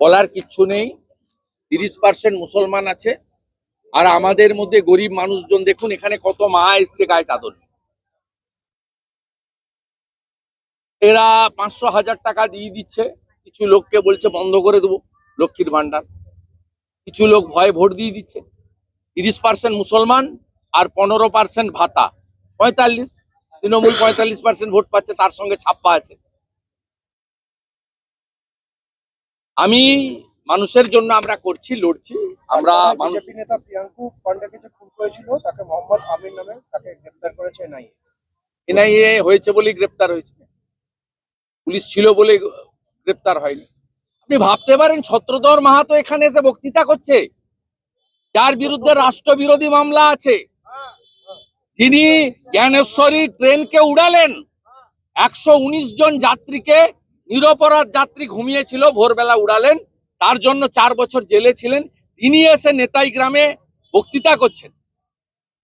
বলার কিচ্ছু নেই। তিরিশ পার্সেন্ট মুসলমান আছে। আর আমাদের মধ্যে গরিব মানুষজন, দেখুন এখানে কত মা এসছে গায়ে চাদর। এরা পাঁচশো হাজার টাকা দিয়ে দিচ্ছে। কিছু লোককে বলছে, বন্ধ করে দেবো লক্ষ্মীর ভান্ডার কিছু লোক ভয়ে ভোট দিয়ে দিচ্ছে। তিরিশ পার্সেন্ট মুসলমান আর পনেরো পার্সেন্ট ভাতা। পঁয়তাল্লিশ। তৃণমূল পঁয়তাল্লিশ পার্সেন্ট ভোট পাচ্ছে, তার সঙ্গে ছাপ্পা আছে। আমি মানুষের জন্য আমরা করছি লড়ছি। আমরা বিজেপি নেতা প্রিয়াঙ্কু পান্ডাকে যে খুন করেছিল তাকে মোহাম্মদ আমির নামে তাকে গ্রেফতার করেছে নাই এনআইএ হয়েছে বলেই গ্রেপ্তার হয়েছে। পুলিশ ছিল বলে গ্রেপ্তার হয়নি। আপনি ভাবতে পারেন ছত্রধর মাহাতো এখানে এসে বক্তৃতা করছে। যার বিরুদ্ধে রাষ্ট্রবিরোধী মামলা আছে। তিনি জ্ঞানেশ্বরী ট্রেনকে উড়ালেন। একশো উনিশ জন যাত্রীকে নিরপরাধ যাত্রী ঘুমিয়েছিল, ভোরবেলা উড়ালেন। তার জন্য চার বছর জেলে ছিলেন। তিনি এসে নেতাই গ্রামে বক্তৃতা করছেন।